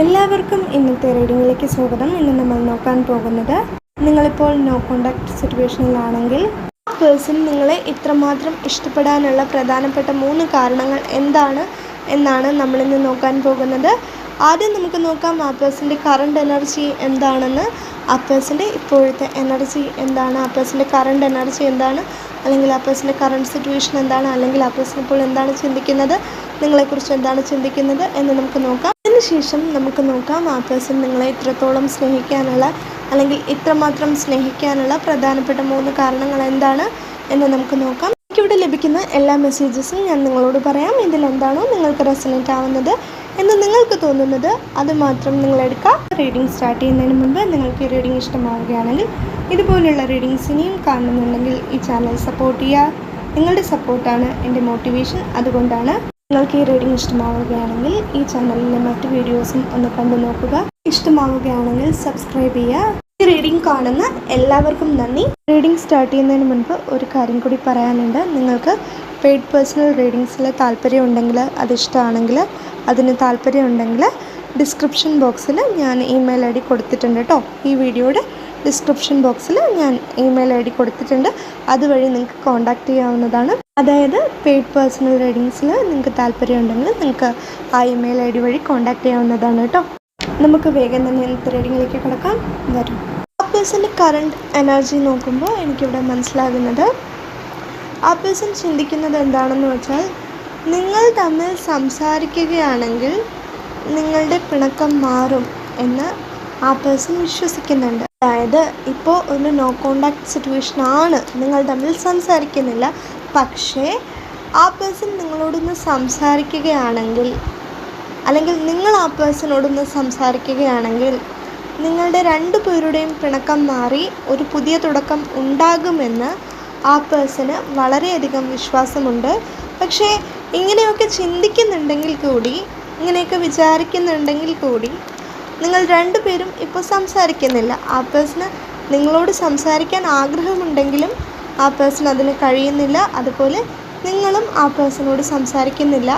എല്ലാവർക്കും ഇന്നത്തെ റീഡിങ്ങിലേക്ക് സ്വാഗതം. ഇന്ന് നമ്മൾ നോക്കാൻ പോകുന്നത് നിങ്ങളിപ്പോൾ നോ കോണ്ടാക്ട് സിറ്റുവേഷനിലാണെങ്കിൽ പേഴ്സൺ നിങ്ങളെ ഇത്രമാത്രം ഇഷ്ടപ്പെടാനുള്ള പ്രധാനപ്പെട്ട മൂന്ന് കാരണങ്ങൾ എന്താണ് എന്നാണ് നമ്മളിന്ന് നോക്കാൻ പോകുന്നത്. ആദ്യം നമുക്ക് നോക്കാം ആ പേഴ്സന്റെ കറണ്ട് എനർജി എന്താണെന്ന്. ആ പേഴ്സന്റെ ഇപ്പോഴത്തെ എനർജി എന്താണ്? ആ പേഴ്സന്റെ കറണ്ട് എനർജി എന്താണ്? അല്ലെങ്കിൽ ആ പേഴ്സന്റെ കറണ്ട് സിറ്റുവേഷൻ എന്താണ്? അല്ലെങ്കിൽ ആ പേഴ്സൺ ഇപ്പോൾ എന്താണ് ചിന്തിക്കുന്നത്? നിങ്ങളെക്കുറിച്ച് എന്താണ് ചിന്തിക്കുന്നത് എന്ന് നമുക്ക് നോക്കാം. അതിനുശേഷം നമുക്ക് നോക്കാം ആ പേഴ്സൺ നിങ്ങളെ ഇത്രത്തോളം സ്നേഹിക്കാനുള്ള അല്ലെങ്കിൽ ഇത്രമാത്രം സ്നേഹിക്കാനുള്ള പ്രധാനപ്പെട്ട മൂന്ന് കാരണങ്ങൾ എന്താണ് എന്ന് നമുക്ക് നോക്കാം. എനിക്കിവിടെ ലഭിക്കുന്ന എല്ലാ മെസ്സേജസും ഞാൻ നിങ്ങളോട് പറയാം. ഇതിലെന്താണോ നിങ്ങൾക്ക് റെസനേറ്റ് ആവുന്നത് എന്ന് നിങ്ങൾക്ക് തോന്നുന്നത് അത് മാത്രം നിങ്ങൾ എടുക്കുക റീഡിംഗ് സ്റ്റാർട്ട് ചെയ്യുന്നതിന് മുൻപ് നിങ്ങൾക്ക് ഈ റീഡിംഗ് ഇഷ്ടമാവുകയാണെങ്കിൽ ഇതുപോലുള്ള റീഡിങ്സ് ഇനിയും കാണുന്നുണ്ടെങ്കിൽ ഈ ചാനൽ സപ്പോർട്ട് ചെയ്യുക. നിങ്ങളുടെ സപ്പോർട്ടാണ് എന്റെ മോട്ടിവേഷൻ അതുകൊണ്ടാണ് നിങ്ങൾക്ക് ഈ റീഡിംഗ് ഇഷ്ടമാവുകയാണെങ്കിൽ ഈ ചാനലിലെ മറ്റു വീഡിയോസും ഒന്ന് കണ്ടു നോക്കുക. ഇഷ്ടമാവുകയാണെങ്കിൽ സബ്സ്ക്രൈബ് ചെയ്യുക. ഈ റീഡിംഗ് കാണുന്ന എല്ലാവർക്കും നന്ദി. റീഡിംഗ് സ്റ്റാർട്ട് ചെയ്യുന്നതിന് മുൻപ് ഒരു കാര്യം കൂടി പറയാനുണ്ട്. നിങ്ങൾക്ക് പെയ്ഡ് പേഴ്സണൽ റീഡിങ്സിൽ താല്പര്യം ഉണ്ടെങ്കിൽ അത് ഇഷ്ടമാണെങ്കിൽ അതിന് താല്പര്യം ഉണ്ടെങ്കിൽ ഡിസ്ക്രിപ്ഷൻ ബോക്സിൽ ഞാൻ ഇമെയിൽ ഐ ഡി കൊടുത്തിട്ടുണ്ട് കേട്ടോ. ഈ വീഡിയോയുടെ ഡിസ്ക്രിപ്ഷൻ ബോക്സിൽ ഞാൻ ഇമെയിൽ ഐ ഡി കൊടുത്തിട്ടുണ്ട്. അതുവഴി നിങ്ങൾക്ക് കോൺടാക്റ്റ് ചെയ്യാവുന്നതാണ്. അതായത് പെയ്ഡ് പേഴ്സണൽ റീഡിങ്സിൽ നിങ്ങൾക്ക് താല്പര്യമുണ്ടെങ്കിൽ നിങ്ങൾക്ക് ആ ഇമെയിൽ ഐ ഡി വഴി കോൺടാക്റ്റ് ചെയ്യാവുന്നതാണ് കേട്ടോ. നമുക്ക് വേഗം തന്നെ ഇന്നത്തെ റീഡിങ്ങിലേക്ക് കിടക്കാം. വരും. ആ പേഴ്സന്റെ കറണ്ട് എനർജി നോക്കുമ്പോൾ എനിക്കിവിടെ മനസ്സിലാകുന്നത് ആ പേഴ്സൺ ചിന്തിക്കുന്നത് എന്താണെന്ന് വെച്ചാൽ നിങ്ങൾ തമ്മിൽ സംസാരിക്കുകയാണെങ്കിൽ നിങ്ങളുടെ പിണക്കം മാറും എന്ന് ആ പേഴ്സൺ വിശ്വസിക്കുന്നുണ്ട്. അതായത് ഇപ്പോൾ ഒരു നോ കോണ്ടാക്ട് സിറ്റുവേഷൻ ആണ്. നിങ്ങൾ തമ്മിൽ സംസാരിക്കുന്നില്ല. പക്ഷേ ആ പേഴ്സൺ നിങ്ങളോടൊന്ന് സംസാരിക്കുകയാണെങ്കിൽ അല്ലെങ്കിൽ നിങ്ങൾ ആ പേഴ്സണോടൊന്ന് സംസാരിക്കുകയാണെങ്കിൽ നിങ്ങളുടെ രണ്ടു പേരുടെയും പിണക്കം മാറി ഒരു പുതിയ തുടക്കം ഉണ്ടാകുമെന്ന് ആ പേഴ്സന് വളരെയധികം വിശ്വാസമുണ്ട്. പക്ഷേ ഇങ്ങനെയൊക്കെ ചിന്തിക്കുന്നുണ്ടെങ്കിൽ കൂടി ഇങ്ങനെയൊക്കെ വിചാരിക്കുന്നുണ്ടെങ്കിൽ കൂടി നിങ്ങൾ രണ്ടുപേരും ഇപ്പോൾ സംസാരിക്കുന്നില്ല. ആ പേഴ്സണ് നിങ്ങളോട് സംസാരിക്കാൻ ആഗ്രഹമുണ്ടെങ്കിലും ആ പേഴ്സൺ അതിന് കഴിയുന്നില്ല. അതുപോലെ നിങ്ങളും ആ പേഴ്സണോട് സംസാരിക്കുന്നില്ല.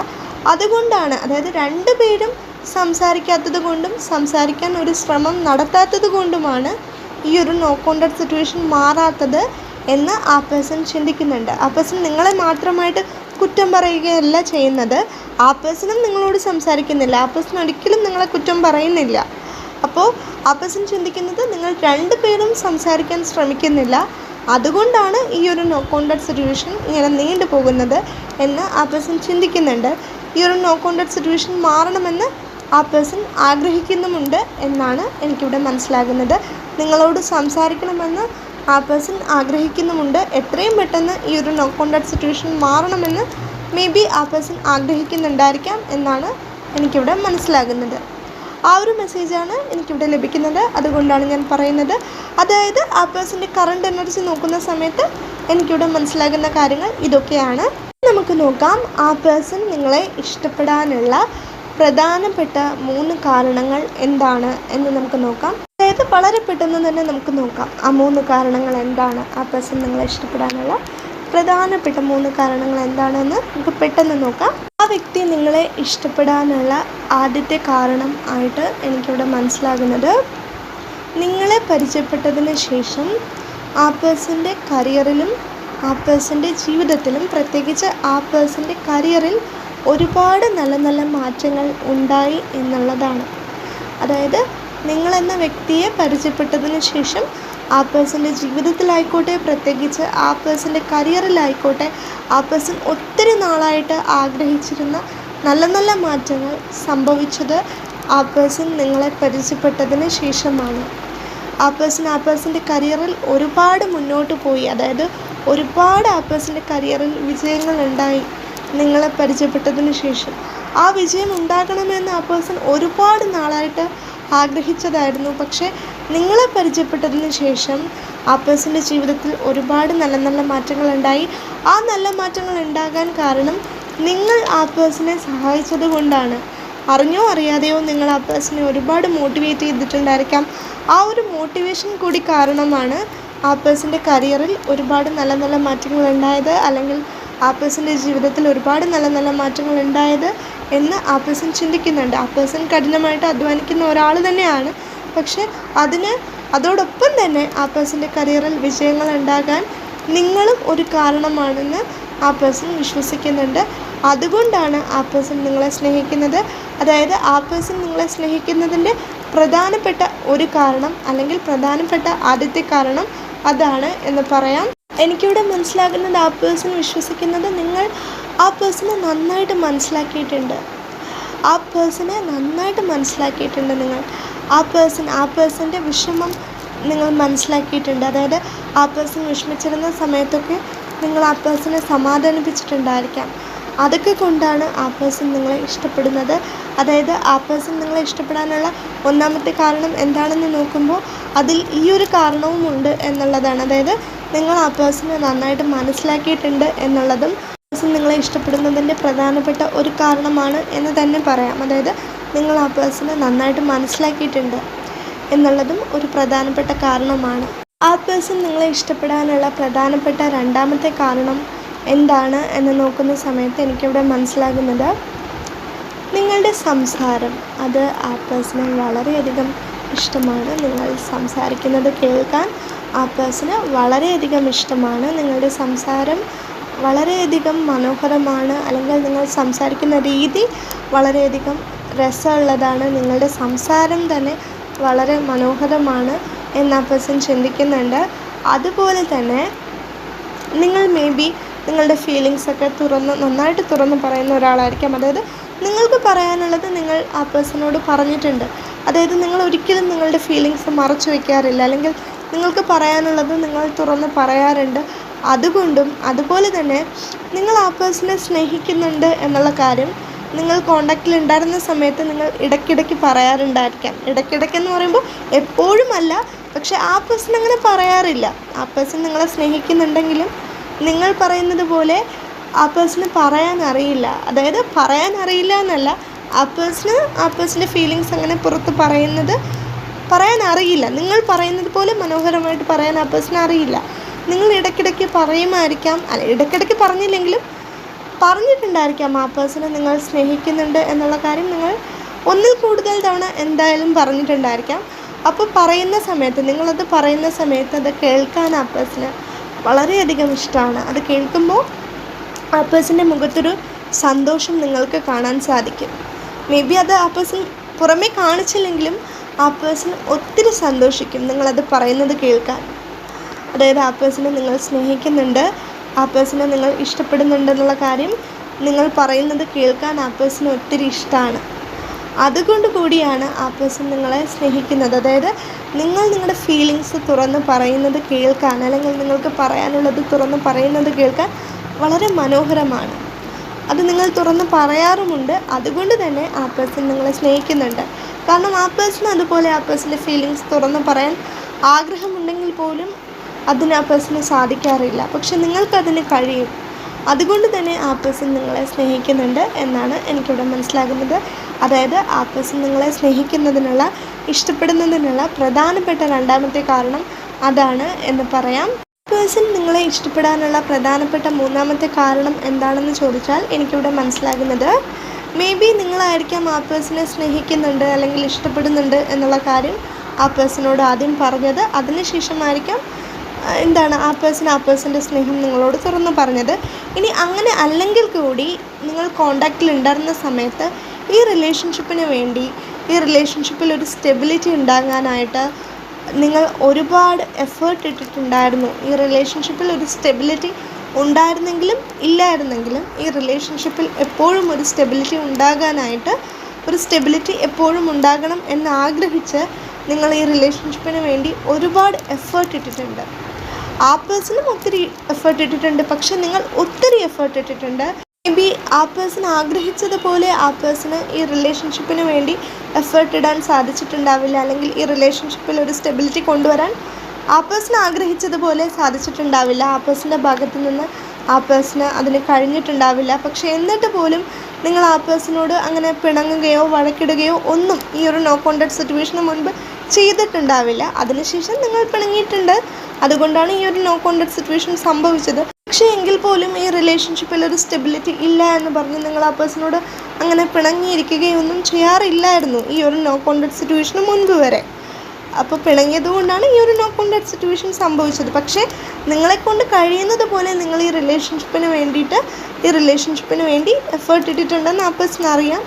അതുകൊണ്ടാണ് അതായത് രണ്ടുപേരും സംസാരിക്കാത്തത് കൊണ്ടും സംസാരിക്കാൻ ഒരു ശ്രമം നടത്താത്തത് കൊണ്ടുമാണ് ഈ ഒരു നോ കോണ്ടാക്ട് സിറ്റുവേഷൻ മാറാത്തത് എന്ന് ആ പേഴ്സൺ ചിന്തിക്കുന്നുണ്ട്. ആ പേഴ്സൺ നിങ്ങളെ മാത്രമായിട്ട് കുറ്റം പറയുകയല്ല ചെയ്യുന്നത്. ആ പേഴ്സണും നിങ്ങളോട് സംസാരിക്കുന്നില്ല. ആ പേഴ്സൺ ഒരിക്കലും നിങ്ങളെ കുറ്റം പറയുന്നില്ല. അപ്പോൾ ആ പേഴ്സൺ ചിന്തിക്കുന്നത് നിങ്ങൾ രണ്ട് പേരും സംസാരിക്കാൻ ശ്രമിക്കുന്നില്ല. അതുകൊണ്ടാണ് ഈ ഒരു നോ കോണ്ടാക്ട് സിറ്റുവേഷൻ ഇങ്ങനെ നീണ്ടു പോകുന്നത് എന്ന് ആ പേഴ്സൺ ചിന്തിക്കുന്നുണ്ട്. ഈ ഒരു നോ കോണ്ടാക്ട് സിറ്റുവേഷൻ മാറണമെന്ന് ആ പേഴ്സൺ ആഗ്രഹിക്കുന്നുമുണ്ട് എന്നാണ് എനിക്കിവിടെ മനസ്സിലാകുന്നത്. നിങ്ങളോട് സംസാരിക്കണമെന്ന് ആ പേഴ്സൺ ആഗ്രഹിക്കുന്നുമുണ്ട്. എത്രയും പെട്ടെന്ന് ഈ ഒരു നോ കോണ്ടാക്ട് സിറ്റുവേഷൻ മാറണമെന്ന് മേ ബി ആ പേഴ്സൺ ആഗ്രഹിക്കുന്നുണ്ടായിരിക്കാം എന്നാണ് എനിക്കിവിടെ മനസ്സിലാകുന്നത്. ആ ഒരു മെസ്സേജാണ് എനിക്കിവിടെ ലഭിക്കുന്നത്. അതുകൊണ്ടാണ് ഞാൻ പറയുന്നത്. അതായത് ആ പേഴ്സന്റെ കറണ്ട് എനർജി നോക്കുന്ന സമയത്ത് എനിക്കിവിടെ മനസ്സിലാകുന്ന കാര്യങ്ങൾ ഇതൊക്കെയാണ്. നമുക്ക് നോക്കാം. ആ പേഴ്സൺ നിങ്ങളെ ഇഷ്ടപ്പെടാനുള്ള പ്രധാനപ്പെട്ട മൂന്ന് കാരണങ്ങൾ എന്താണ് എന്ന് നമുക്ക് നോക്കാം. അതായത് വളരെ പെട്ടെന്ന് തന്നെ നമുക്ക് നോക്കാം. ആ മൂന്ന് കാരണങ്ങൾ എന്താണ്? ആ പേഴ്സൺ നിങ്ങളെ ഇഷ്ടപ്പെടാനുള്ള പ്രധാനപ്പെട്ട മൂന്ന് കാരണങ്ങൾ എന്താണെന്ന് നമുക്ക് പെട്ടെന്ന് നോക്കാം. ആ വ്യക്തി നിങ്ങളെ ഇഷ്ടപ്പെടാനുള്ള ആദ്യത്തെ കാരണം ആയിട്ട് എനിക്കിവിടെ മനസ്സിലാകുന്നത് നിങ്ങളെ പരിചയപ്പെട്ടതിന് ശേഷം ആ പേഴ്സന്റെ കരിയറിലും ആ പേഴ്സന്റെ ജീവിതത്തിലും പ്രത്യേകിച്ച് ആ പേഴ്സന്റെ കരിയറിൽ ഒരുപാട് നല്ല നല്ല മാറ്റങ്ങൾ ഉണ്ടായി എന്നുള്ളതാണ്. അതായത് നിങ്ങളെന്ന വ്യക്തിയെ പരിചയപ്പെട്ടതിന് ശേഷം ആ പേഴ്സന്റെ ജീവിതത്തിലായിക്കോട്ടെ പ്രത്യേകിച്ച് ആ പേഴ്സന്റെ കരിയറിലായിക്കോട്ടെ ആ പേഴ്സൺ ഒത്തിരി നാളായിട്ട് ആഗ്രഹിച്ചിരുന്ന നല്ല നല്ല മാറ്റങ്ങൾ സംഭവിച്ചത് ആ പേഴ്സൺ നിങ്ങളെ പരിചയപ്പെട്ടതിന് ശേഷമാണ്. ആ പേഴ്സൺ ആ പേഴ്സന്റെ കരിയറിൽ ഒരുപാട് മുന്നോട്ട് പോയി. അതായത് ഒരുപാട് ആ പേഴ്സന്റെ കരിയറിൽ വിജയങ്ങൾ ഉണ്ടായി നിങ്ങളെ പരിചയപ്പെട്ടതിന് ശേഷം. ആ വിജയം ഉണ്ടാകണമെന്ന് ആ പേഴ്സൺ ഒരുപാട് നാളായിട്ട് ആഗ്രഹിച്ചതായിരുന്നു. പക്ഷേ നിങ്ങളെ പരിചയപ്പെട്ടതിന് ശേഷം ആ പേഴ്സന്റെ ജീവിതത്തിൽ ഒരുപാട് നല്ല നല്ല മാറ്റങ്ങൾ ഉണ്ടായി ആ നല്ല മാറ്റങ്ങൾ ഉണ്ടാകാൻ കാരണം നിങ്ങൾ ആ പേഴ്സണെ സഹായിച്ചത് കൊണ്ടാണ്. അറിഞ്ഞോ അറിയാതെയോ നിങ്ങൾ ആ പേഴ്സണെ ഒരുപാട് മോട്ടിവേറ്റ് ചെയ്തിട്ടുണ്ടായിരിക്കാം. ആ ഒരു മോട്ടിവേഷൻ കൂടി കാരണമാണ് ആ പേഴ്സന്റെ കരിയറിൽ ഒരുപാട് നല്ല നല്ല മാറ്റങ്ങൾ ഉണ്ടായത് അല്ലെങ്കിൽ ആ പേഴ്സന്റെ ജീവിതത്തിൽ ഒരുപാട് നല്ല നല്ല മാറ്റങ്ങൾ ഉണ്ടായത്. എന്ന് ആ പേഴ്സൺ ചിന്തിക്കുന്നുണ്ട്. ആ പേഴ്സൺ കഠിനമായിട്ട് അധ്വാനിക്കുന്ന ഒരാൾ തന്നെയാണ്. പക്ഷെ അതിന് അതോടൊപ്പം തന്നെ ആ പേഴ്സന്റെ കരിയറിൽ വിജയങ്ങൾ ഉണ്ടാകാൻ നിങ്ങളും ഒരു കാരണമാണെന്ന് ആ പേഴ്സൺ വിശ്വസിക്കുന്നുണ്ട്. അതുകൊണ്ടാണ് ആ പേഴ്സൺ നിങ്ങളെ സ്നേഹിക്കുന്നത്. അതായത് ആ പേഴ്സൺ നിങ്ങളെ സ്നേഹിക്കുന്നതിന്റെ പ്രധാനപ്പെട്ട ഒരു കാരണം അല്ലെങ്കിൽ പ്രധാനപ്പെട്ട ആദ്യത്തെ കാരണം അതാണ് എന്ന് പറയാം. എനിക്കിവിടെ മനസ്സിലാകുന്നത് ആ പേഴ്സൺ വിശ്വസിക്കുന്നത് നിങ്ങൾ ആ പേഴ്സണെ നന്നായിട്ട് മനസ്സിലാക്കിയിട്ടുണ്ട്. ആ പേഴ്സണെ നന്നായിട്ട് മനസ്സിലാക്കിയിട്ടുണ്ട് നിങ്ങൾ. ആ പേഴ്സൺ ആ പേഴ്സന്റെ വിഷമം നിങ്ങൾ മനസ്സിലാക്കിയിട്ടുണ്ട്. അതായത് ആ പേഴ്സൺ വിഷമിച്ചിരുന്ന സമയത്തൊക്കെ നിങ്ങൾ ആ പേഴ്സണെ സമാധാനിപ്പിച്ചിട്ടുണ്ടായിരിക്കാം. അതൊക്കെ കൊണ്ടാണ് ആ പേഴ്സൺ നിങ്ങളെ ഇഷ്ടപ്പെടുന്നത്. അതായത് ആ പേഴ്സൺ നിങ്ങളെ ഇഷ്ടപ്പെടാനുള്ള ഒന്നാമത്തെ കാരണം എന്താണെന്ന് നോക്കുമ്പോൾ അതിൽ ഈ ഒരു കാരണവും ഉണ്ട് എന്നുള്ളതാണ്. അതായത് നിങ്ങൾ ആ പേഴ്സണെ നന്നായിട്ട് മനസ്സിലാക്കിയിട്ടുണ്ട് എന്നുള്ളതും പേഴ്സൺ നിങ്ങളെ ഇഷ്ടപ്പെടുന്നതിന്റെ പ്രധാനപ്പെട്ട ഒരു കാരണമാണ് എന്ന് തന്നെ പറയാം. അതായത് നിങ്ങൾ ആ പേഴ്സണെ നന്നായിട്ട് മനസ്സിലാക്കിയിട്ടുണ്ട് എന്നുള്ളതും ഒരു പ്രധാനപ്പെട്ട കാരണമാണ്. ആ പേഴ്സൺ നിങ്ങളെ ഇഷ്ടപ്പെടാനുള്ള പ്രധാനപ്പെട്ട രണ്ടാമത്തെ കാരണം എന്താണ് എന്ന് നോക്കുന്ന സമയത്ത് എനിക്കിവിടെ മനസ്സിലാകുന്നത് നിങ്ങളുടെ സംസാരം. അത് ആ പേഴ്സണെ വളരെയധികം ഇഷ്ടമാണ്. നിങ്ങൾ സംസാരിക്കുന്നത് കേൾക്കാൻ ആ പേഴ്സണ് വളരെയധികം ഇഷ്ടമാണ്. നിങ്ങളുടെ സംസാരം വളരെയധികം മനോഹരമാണ്. അല്ലെങ്കിൽ നിങ്ങൾ സംസാരിക്കുന്ന രീതി വളരെയധികം രസമുള്ളതാണ്. നിങ്ങളുടെ സംസാരം തന്നെ വളരെ മനോഹരമാണ് എന്ന് ആ പേഴ്സൺ ചിന്തിക്കുന്നുണ്ട്. അതുപോലെ തന്നെ നിങ്ങൾ മേ ബി നിങ്ങളുടെ ഫീലിങ്സൊക്കെ തുറന്ന് നന്നായിട്ട് തുറന്ന് പറയുന്ന ഒരാളായിരിക്കാം. അതായത് നിങ്ങൾക്ക് പറയാനുള്ളത് നിങ്ങൾ ആ പേഴ്സണോട് പറഞ്ഞിട്ടുണ്ട്. അതായത് നിങ്ങൾ ഒരിക്കലും നിങ്ങളുടെ ഫീലിങ്സ് മറച്ചു വയ്ക്കാറില്ല അല്ലെങ്കിൽ നിങ്ങൾക്ക് പറയാനുള്ളത് നിങ്ങൾ തുറന്ന് പറയാറുണ്ട്. അതുകൊണ്ടും അതുപോലെ തന്നെ നിങ്ങൾ ആ പേഴ്സണെ സ്നേഹിക്കുന്നുണ്ട് എന്നുള്ള കാര്യം നിങ്ങൾ കോണ്ടാക്റ്റിൽ ഉണ്ടായിരുന്ന സമയത്ത് നിങ്ങൾ ഇടയ്ക്കിടയ്ക്ക് പറയാറുണ്ടായിരിക്കാം. ഇടയ്ക്കിടയ്ക്ക് എന്ന് പറയുമ്പോൾ എപ്പോഴുമല്ല പക്ഷെ ആ പേഴ്സൺ അങ്ങനെ പറയാറില്ല. ആ പേഴ്സൺ നിങ്ങളെ സ്നേഹിക്കുന്നുണ്ടെങ്കിലും നിങ്ങൾ പറയുന്നത് പോലെ ആ പേഴ്സണ് പറയാൻ അറിയില്ല. അതായത് പറയാൻ അറിയില്ല എന്നല്ല ആ പേഴ്സണ് ആ പേഴ്സന്റെ ഫീലിങ്സ് അങ്ങനെ പുറത്ത് പറയുന്നത് പറയാൻ അറിയില്ല. നിങ്ങൾ പറയുന്നത് പോലെ മനോഹരമായിട്ട് പറയാൻ ആ പേഴ്സണ് അറിയില്ല. നിങ്ങൾ ഇടയ്ക്കിടയ്ക്ക് പറയുമായിരിക്കാം. അല്ല ഇടയ്ക്കിടയ്ക്ക് പറഞ്ഞില്ലെങ്കിലും പറഞ്ഞിട്ടുണ്ടായിരിക്കാം ആ പേഴ്സണെ നിങ്ങൾ സ്നേഹിക്കുന്നുണ്ട് എന്നുള്ള കാര്യം നിങ്ങൾ ഒന്നിൽ കൂടുതൽ തവണ എന്തായാലും പറഞ്ഞിട്ടുണ്ടായിരിക്കാം. അപ്പോൾ പറയുന്ന സമയത്ത് നിങ്ങളത് പറയുന്ന സമയത്ത് അത് കേൾക്കാൻ ആ പേഴ്സണ് വളരെയധികം ഇഷ്ടമാണ്. അത് കേൾക്കുമ്പോൾ ആ പേഴ്സന്റെ മുഖത്തൊരു സന്തോഷം നിങ്ങൾക്ക് കാണാൻ സാധിക്കും. മേ ബി അത് ആ പേഴ്സൺ പുറമേ കാണിച്ചില്ലെങ്കിലും ആ പേഴ്സൺ ഒത്തിരി സന്തോഷിക്കും. നിങ്ങളത് പറയുന്നത് കേൾക്കാൻ. അതായത് ആ പേഴ്സണെ നിങ്ങൾ സ്നേഹിക്കുന്നുണ്ട് ആ പേഴ്സണെ നിങ്ങൾ ഇഷ്ടപ്പെടുന്നുണ്ടെന്നുള്ള കാര്യം നിങ്ങൾ പറയുന്നത് കേൾക്കാൻ ആ പേഴ്സൺ ഒത്തിരി ഇഷ്ടമാണ് അതുകൊണ്ട് കൂടിയാണ് ആ പേഴ്സൺ നിങ്ങളെ സ്നേഹിക്കുന്നത്. അതായത് നിങ്ങൾ നിങ്ങളുടെ ഫീലിങ്സ് തുറന്ന് പറയുന്നത് കേൾക്കാൻ അല്ലെങ്കിൽ നിങ്ങൾക്ക് പറയാനുള്ളത് തുറന്ന് പറയുന്നത് കേൾക്കാൻ വളരെ മനോഹരമാണ്. അത് നിങ്ങൾ തുറന്ന് പറയാറുമുണ്ട്. അതുകൊണ്ട് തന്നെ ആ പേഴ്സൺ നിങ്ങളെ സ്നേഹിക്കുന്നുണ്ട്. കാരണം ആ പേഴ്സൺ അതുപോലെ ആ പേഴ്സന്റെ ഫീലിങ്സ് തുറന്ന് പറയാൻ ആഗ്രഹമുണ്ടെങ്കിൽ പോലും അതിന് ആ പേഴ്സണ് സാധിക്കാറില്ല. പക്ഷെ നിങ്ങൾക്കതിന് കഴിയും. അതുകൊണ്ട് തന്നെ ആ പേഴ്സൺ നിങ്ങളെ സ്നേഹിക്കുന്നുണ്ട് എന്നാണ് എനിക്കിവിടെ മനസ്സിലാകുന്നത്. അതായത് ആ പേഴ്സൺ നിങ്ങളെ സ്നേഹിക്കുന്നതിനുള്ള ഇഷ്ടപ്പെടുന്നതിനുള്ള പ്രധാനപ്പെട്ട രണ്ടാമത്തെ കാരണം അതാണ് എന്ന് പറയാം. പേഴ്സൺ നിങ്ങളെ ഇഷ്ടപ്പെടാനുള്ള പ്രധാനപ്പെട്ട മൂന്നാമത്തെ കാരണം എന്താണെന്ന് ചോദിച്ചാൽ എനിക്കിവിടെ മനസ്സിലാകുന്നത് മേ ബി നിങ്ങളായിരിക്കാം ആ പേഴ്സണെ സ്നേഹിക്കുന്നുണ്ട് അല്ലെങ്കിൽ ഇഷ്ടപ്പെടുന്നുണ്ട് എന്നുള്ള കാര്യം ആ പേഴ്സണോട് ആദ്യം പറഞ്ഞത്. അതിനുശേഷമായിരിക്കാം എന്താണ് ആ പേഴ്സൺ ആ പേഴ്സന്റെ സ്നേഹം നിങ്ങളോട് തുറന്നു പറഞ്ഞത്. ഇനി അങ്ങനെ അല്ലെങ്കിൽ കൂടി നിങ്ങൾ കോണ്ടാക്റ്റിൽ ഉണ്ടായിരുന്ന സമയത്ത് ഈ റിലേഷൻഷിപ്പിന് വേണ്ടി ഈ റിലേഷൻഷിപ്പിൽ ഒരു സ്റ്റെബിലിറ്റി ഉണ്ടാകാനായിട്ട് നിങ്ങൾ ഒരുപാട് എഫേർട്ട് ഇട്ടിട്ടുണ്ടായിരുന്നു. ഈ റിലേഷൻഷിപ്പിൽ ഒരു സ്റ്റെബിലിറ്റി ഉണ്ടായിരുന്നെങ്കിലും ഇല്ലായിരുന്നെങ്കിലും ഈ റിലേഷൻഷിപ്പിൽ എപ്പോഴും ഒരു സ്റ്റെബിലിറ്റി ഉണ്ടാകാനായിട്ട് ഒരു സ്റ്റെബിലിറ്റി എപ്പോഴും ഉണ്ടാകണം എന്ന് ആഗ്രഹിച്ച് നിങ്ങൾ ഈ റിലേഷൻഷിപ്പിന് വേണ്ടി ഒരുപാട് എഫേർട്ട് ഇട്ടിട്ടുണ്ട്. ആ പേഴ്സണും ഒത്തിരി എഫേർട്ട് ഇട്ടിട്ടുണ്ട്. പക്ഷെ നിങ്ങൾ ഒത്തിരി എഫേർട്ട് ഇട്ടിട്ടുണ്ട്. മേ ബി ആ പേഴ്സൺ ആഗ്രഹിച്ചതുപോലെ ആ പേഴ്സണ് ഈ റിലേഷൻഷിപ്പിന് വേണ്ടി എഫേർട്ട് ഇടാൻ സാധിച്ചിട്ടുണ്ടാവില്ല. അല്ലെങ്കിൽ ഈ റിലേഷൻഷിപ്പിൽ ഒരു സ്റ്റെബിലിറ്റി കൊണ്ടുവരാൻ ആ പേഴ്സൺ ആഗ്രഹിച്ചതുപോലെ സാധിച്ചിട്ടുണ്ടാവില്ല. ആ പേഴ്സന്റെ ഭാഗത്ത് നിന്ന് ആ പേഴ്സണ് അതിന് കഴിഞ്ഞിട്ടുണ്ടാവില്ല. പക്ഷേ എന്നിട്ട് പോലും നിങ്ങൾ ആ പേഴ്സണോട് അങ്ങനെ പിണങ്ങുകയോ വഴക്കിടുകയോ ഒന്നും ഈ ഒരു നോ കോണ്ടാക്ട് സിറ്റുവേഷന് മുൻപ് ചെയ്തിട്ടുണ്ടാവില്ല. അതിനുശേഷം നിങ്ങൾ പിണങ്ങിയിട്ടുണ്ട്. അതുകൊണ്ടാണ് ഈ ഒരു നോ കോണ്ടാക്ട് സിറ്റുവേഷൻ സംഭവിച്ചത്. പക്ഷേ എങ്കിൽ പോലും ഈ റിലേഷൻഷിപ്പിൽ ഒരു സ്റ്റെബിലിറ്റി ഇല്ല എന്ന് പറഞ്ഞ് നിങ്ങൾ ആ പേഴ്സണോട് അങ്ങനെ പിണങ്ങിയിരിക്കുകയൊന്നും ചെയ്യാറില്ലായിരുന്നു ഈ ഒരു നോ കോണ്ടാക്ട് സിറ്റുവേഷന് മുൻപ് വരെ. അപ്പോൾ പിണങ്ങിയത് കൊണ്ടാണ് ഈ ഒരു നോ കോണ്ടാക്ട് സിറ്റുവേഷൻ സംഭവിച്ചത്. പക്ഷേ നിങ്ങളെക്കൊണ്ട് കഴിയുന്നത് പോലെ നിങ്ങൾ ഈ റിലേഷൻഷിപ്പിന് വേണ്ടിയിട്ട് ഈ റിലേഷൻഷിപ്പിന് വേണ്ടി എഫേർട്ട് ഇട്ടിട്ടുണ്ടെന്ന് ആ പേഴ്സൺ അറിയാം.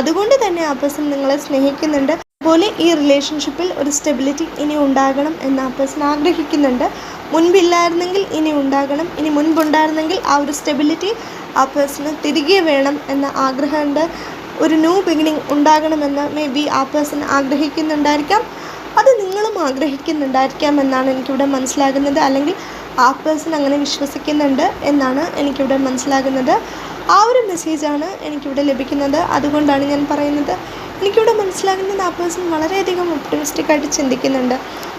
അതുകൊണ്ട് തന്നെ ആ പേഴ്സൺ നിങ്ങളെ സ്നേഹിക്കുന്നുണ്ട്. അതുപോലെ ഈ റിലേഷൻഷിപ്പിൽ ഒരു സ്റ്റെബിലിറ്റി ഇനി ഉണ്ടാകണം എന്ന് ആ പേഴ്സൺ ആഗ്രഹിക്കുന്നുണ്ട്. മുൻപില്ലായിരുന്നെങ്കിൽ ഇനി ഉണ്ടാകണം. ഇനി മുൻപുണ്ടായിരുന്നെങ്കിൽ ആ ഒരു സ്റ്റെബിലിറ്റി ആ പേഴ്സണ് തിരികെ വേണം എന്ന ആഗ്രഹമുണ്ട്. ഒരു ന്യൂ ബിഗിനിങ് ഉണ്ടാകണമെന്ന് മേ ബി ആ പേഴ്സൺ ആഗ്രഹിക്കുന്നുണ്ടായിരിക്കാം. അത് നിങ്ങളും ആഗ്രഹിക്കുന്നുണ്ടായിരിക്കാം എന്നാണ് എനിക്കിവിടെ മനസ്സിലാകുന്നത്. അല്ലെങ്കിൽ ആ പേഴ്സൺ അങ്ങനെ വിശ്വസിക്കുന്നുണ്ട് എന്നാണ് എനിക്കിവിടെ മനസ്സിലാകുന്നത്. ആ ഒരു മെസ്സേജാണ് എനിക്കിവിടെ ലഭിക്കുന്നത്. അതുകൊണ്ടാണ് ഞാൻ പറയുന്നത്. എനിക്കിവിടെ മനസ്സിലാകുന്നത് ആ പേഴ്സൺ വളരെയധികം ഒപ്റ്റിമിസ്റ്റിക് ആയിട്ട് ചിന്തിക്കുന്നുണ്ട്.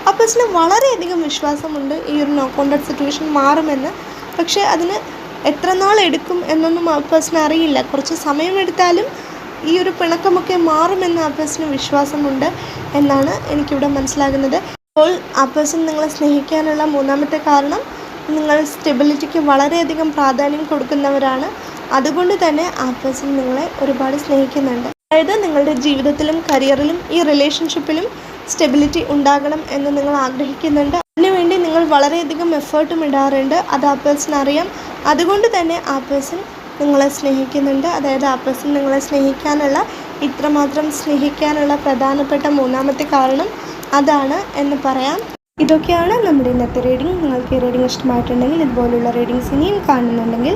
ആ പേഴ്സണ് വളരെയധികം വിശ്വാസമുണ്ട് ഈ ഒരു നോ കോണ്ടാക്ട് സിറ്റുവേഷൻ മാറുമെന്ന്. പക്ഷേ അതിന് എത്ര നാൾ എടുക്കും എന്നൊന്നും ആ പേഴ്സൺ അറിയില്ല. കുറച്ച് സമയമെടുത്താലും ഈ ഒരു പിണക്കമൊക്കെ മാറുമെന്ന് ആ പേഴ്സണ് വിശ്വാസമുണ്ട് എന്നാണ് എനിക്കിവിടെ മനസ്സിലാകുന്നത്. അപ്പോൾ ആ പേഴ്സൺ നിങ്ങളെ സ്നേഹിക്കാനുള്ള മൂന്നാമത്തെ കാരണം നിങ്ങൾ സ്റ്റെബിലിറ്റിക്ക് വളരെയധികം പ്രാധാന്യം കൊടുക്കുന്നവരാണ്. അതുകൊണ്ട് തന്നെ ആ പേഴ്സൺ നിങ്ങളെ ഒരുപാട് സ്നേഹിക്കുന്നുണ്ട്. അതായത് നിങ്ങളുടെ ജീവിതത്തിലും കരിയറിലും ഈ റിലേഷൻഷിപ്പിലും സ്റ്റെബിലിറ്റി ഉണ്ടാകണം എന്ന് നിങ്ങൾ ആഗ്രഹിക്കുന്നുണ്ട്. അതിനുവേണ്ടി നിങ്ങൾ വളരെയധികം എഫേർട്ടും ഇടാറുണ്ട്. അത് ആ പേഴ്സൺ അറിയാം. അതുകൊണ്ട് തന്നെ ആ പേഴ്സൺ നിങ്ങളെ സ്നേഹിക്കുന്നുണ്ട്. അതായത് ആ പേഴ്സൺ നിങ്ങളെ സ്നേഹിക്കാനുള്ള ഇത്രമാത്രം സ്നേഹിക്കാനുള്ള പ്രധാനപ്പെട്ട മൂന്നാമത്തെ കാരണം അതാണ് എന്ന് പറയാം. ഇതൊക്കെയാണ് നമ്മുടെ ഇന്നത്തെ റീഡിംഗ് നിങ്ങൾക്ക് ഈ റീഡിംഗ് ഇഷ്ടമായിട്ടുണ്ടെങ്കിൽ ഇതുപോലുള്ള റീഡിങ്സ് ഇനിയും കാണുന്നുണ്ടെങ്കിൽ